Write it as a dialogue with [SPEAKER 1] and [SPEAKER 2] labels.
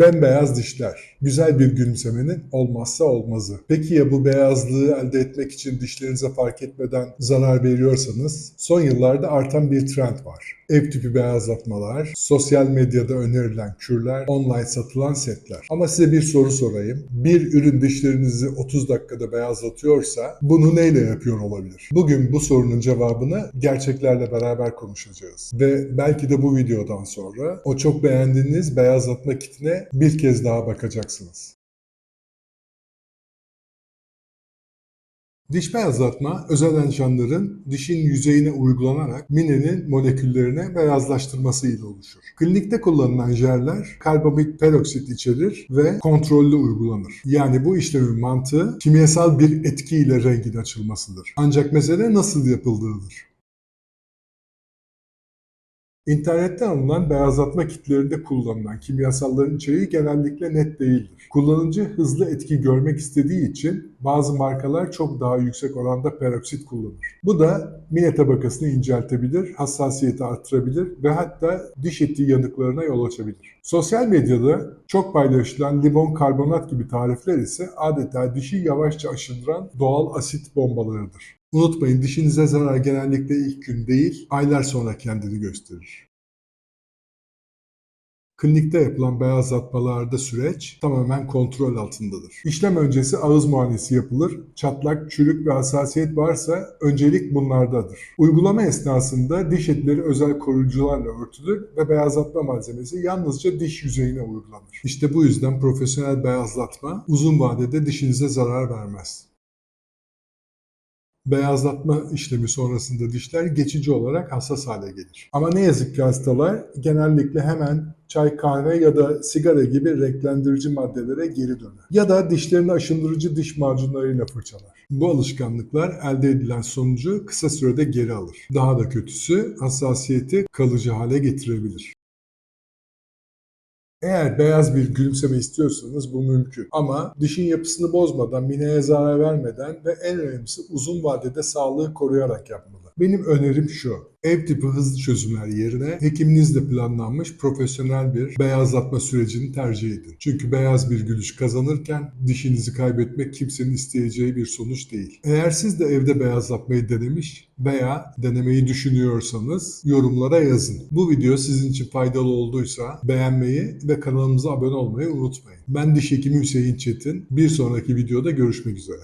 [SPEAKER 1] Bembeyaz dişler. Güzel bir gülümsemenin olmazsa olmazı. Peki ya bu beyazlığı elde etmek için dişlerinize fark etmeden zarar veriyorsanız? Son yıllarda artan bir trend var. Ev tipi beyazlatmalar, sosyal medyada önerilen kürler, online satılan setler. Ama size bir soru sorayım. Bir ürün dişlerinizi 30 dakikada beyazlatıyorsa bunu neyle yapıyor olabilir? Bugün bu sorunun cevabını gerçeklerle beraber konuşacağız. Ve belki de bu videodan sonra o çok beğendiğiniz beyazlatma kitine bir kez daha bakacaksınız. Diş beyazlatma, özel enjanların dişin yüzeyine uygulanarak minenin moleküllerine beyazlaştırması ile oluşur. Klinikte kullanılan jeller karbamid peroksit içerir ve kontrollü uygulanır. Yani bu işlemin mantığı kimyasal bir etkiyle rengin açılmasıdır. Ancak mesele nasıl yapıldığıdır. İnternetten alınan beyazlatma kitlerinde kullanılan kimyasalların içeriği genellikle net değildir. Kullanıcı hızlı etki görmek istediği için bazı markalar çok daha yüksek oranda peroksit kullanır. Bu da mine tabakasını inceltebilir, hassasiyeti artırabilir ve hatta diş eti yanıklarına yol açabilir. Sosyal medyada çok paylaşılan limon karbonat gibi tarifler ise adeta dişi yavaşça aşındıran doğal asit bombalarıdır. Unutmayın dişinize zarar genellikle ilk gün değil, aylar sonra kendini gösterir. Klinikte yapılan beyazlatmalarda süreç tamamen kontrol altındadır. İşlem öncesi ağız muayenesi yapılır. Çatlak, çürük ve hassasiyet varsa öncelik bunlardadır. Uygulama esnasında diş etleri özel koruyucularla örtülür ve beyazlatma malzemesi yalnızca diş yüzeyine uygulanır. İşte bu yüzden profesyonel beyazlatma uzun vadede dişinize zarar vermez. Beyazlatma işlemi sonrasında dişler geçici olarak hassas hale gelir. Ama ne yazık ki hastalar genellikle hemen çay, kahve ya da sigara gibi renklendirici maddelere geri döner. Ya da dişlerini aşındırıcı diş macunlarıyla fırçalar. Bu alışkanlıklar elde edilen sonucu kısa sürede geri alır. Daha da kötüsü hassasiyeti kalıcı hale getirebilir. Eğer beyaz bir gülümseme istiyorsanız bu mümkün. Ama dişin yapısını bozmadan, mineye zarar vermeden ve en önemlisi uzun vadede sağlığı koruyarak yapmalı. Benim önerim şu. Ev tipi hızlı çözümler yerine hekiminizle planlanmış profesyonel bir beyazlatma sürecini tercih edin. Çünkü beyaz bir gülüş kazanırken dişinizi kaybetmek kimsenin isteyeceği bir sonuç değil. Eğer siz de evde beyazlatmayı denemiş veya denemeyi düşünüyorsanız yorumlara yazın. Bu video sizin için faydalı olduysa beğenmeyi ve kanalımıza abone olmayı unutmayın. Ben diş hekimi Hüseyin Çetin. Bir sonraki videoda görüşmek üzere.